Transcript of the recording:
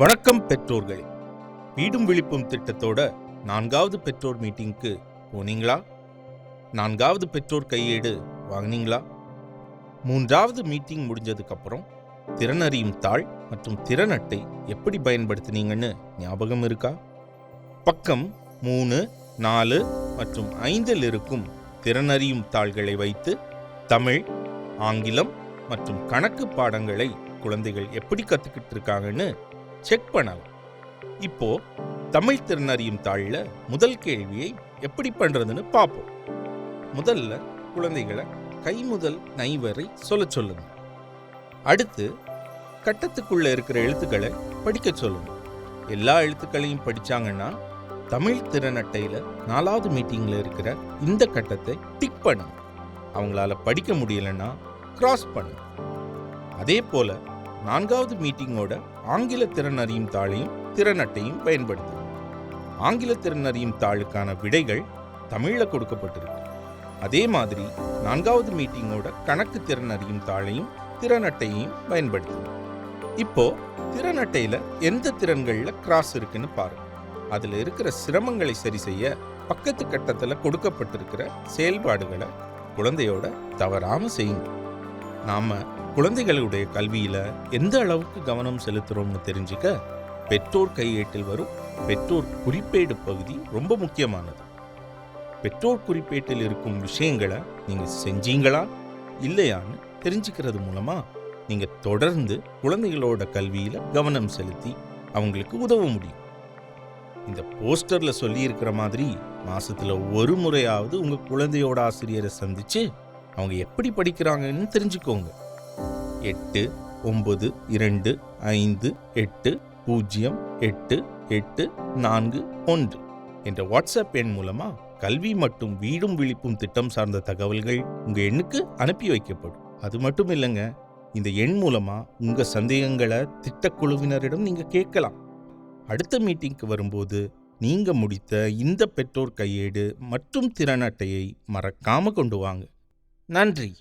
வணக்கம் பெற்றோர்களே. வீடும் விழிப்பும் திட்டத்தோட நான்காவது பெற்றோர் மீட்டிங்க்கு போனீங்களா? நான்காவது பெற்றோர் கையேடு வாங்கினீங்களா? மூன்றாவது மீட்டிங் முடிஞ்சதுக்கப்புறம் திறனறியும் தாள் மற்றும் திறனட்டை எப்படி பயன்படுத்தினீங்கன்னு ஞாபகம் இருக்கா? பக்கம் மூணு நாலு மற்றும் ஐந்தில் இருக்கும் திறனறியும் தாள்களை வைத்து தமிழ் ஆங்கிலம் மற்றும் கணக்கு பாடங்களை குழந்தைகள் எப்படி கற்றுக்கிட்டு இருக்காங்கன்னு செக் பண்ணலாம். இப்போ தமிழ் திறனறியும் தாளில் முதல் கேள்வியை எப்படி பண்றதுன்னு பார்ப்போம் முதல்ல குழந்தைகளை கை முதல் நை வரை சொல்ல சொல்லுங்க. அடுத்து கட்டத்துக்குள்ள இருக்கிற எழுத்துக்களை படிக்க சொல்லுங்க. எல்லா எழுத்துக்களையும் படிச்சாங்கன்னா தமிழ் திறனட்டையில நாலாவது மீட்டிங்ல இருக்கிற இந்த கட்டத்தை டிக் பண்ணுங்க. அவங்களால படிக்க முடியலன்னா கிராஸ் பண்ணுங்க. அதே போல நான்காவது மீட்டிங்கோட ஆங்கில திறன் அறியும் தாளையும் திறனட்டையும் பயன்படுத்துங்க ஆங்கில திறன் அறியும் தாளுக்கான விடைகள் தமிழில் கொடுக்கப்பட்டிருக்கு. அதே மாதிரி நான்காவது மீட்டிங்கோட கணக்கு திறன் அறியும் தாளையும் திறனட்டையும் பயன்படுத்துங்க இப்போ திறனட்டையில எந்த திறன்கள்ல கிராஸ் இருக்குன்னு பாருங்க. அதுல இருக்கிற சிரமங்களை சரி செய்ய பக்கத்து கட்டத்துல கொடுக்கப்பட்டிருக்கிற செயல்பாடுகளை குழந்தையோட தவறாம செய்யுங்க. நாம் குழந்தைகளுடைய கல்வியில் எந்த அளவுக்கு கவனம் செலுத்துகிறோம்னு தெரிஞ்சுக்க பெற்றோர் கையேட்டில் வரும். பெற்றோர் குறிப்பேடு பகுதி ரொம்ப முக்கியமானது. பெற்றோர் குறிப்பேட்டில் இருக்கும் விஷயங்களை நீங்கள் செஞ்சீங்களா? இல்லையான்னு தெரிஞ்சுக்கிறது மூலமாக நீங்கள் தொடர்ந்து குழந்தைகளோட கல்வியில் கவனம் செலுத்தி அவங்களுக்கு உதவ முடியும். இந்த போஸ்டரில் சொல்லியிருக்கிற மாதிரி மாதத்தில் ஒரு முறையாவது உங்கள் குழந்தையோட ஆசிரியரை சந்திச்சு அவங்க எப்படி படிக்கிறாங்கன்னு தெரிஞ்சுக்கோங்க. எட்டு ஒன்பது இரண்டு ஐந்து எட்டு பூஜ்ஜியம் எட்டு எட்டு நான்கு ஒன்று என்ற வாட்ஸ்அப் எண் மூலமா கல்வி மற்றும் வீடும் விழிப்பும் திட்டம் சார்ந்த தகவல்கள் உங்க எண்ணுக்கு அனுப்பி வைக்கப்படும். அது மட்டும் இல்லைங்க இந்த எண் மூலமா உங்க சந்தேகங்களை திட்டக்குழுவினரிடம் நீங்க கேட்கலாம். அடுத்த மீட்டிங்க்கு வரும்போது நீங்க முடித்த இந்த பெற்றோர் கையேடு மற்றும் திறன் அட்டையை மறக்காம கொண்டு வாங்க. நன்றி.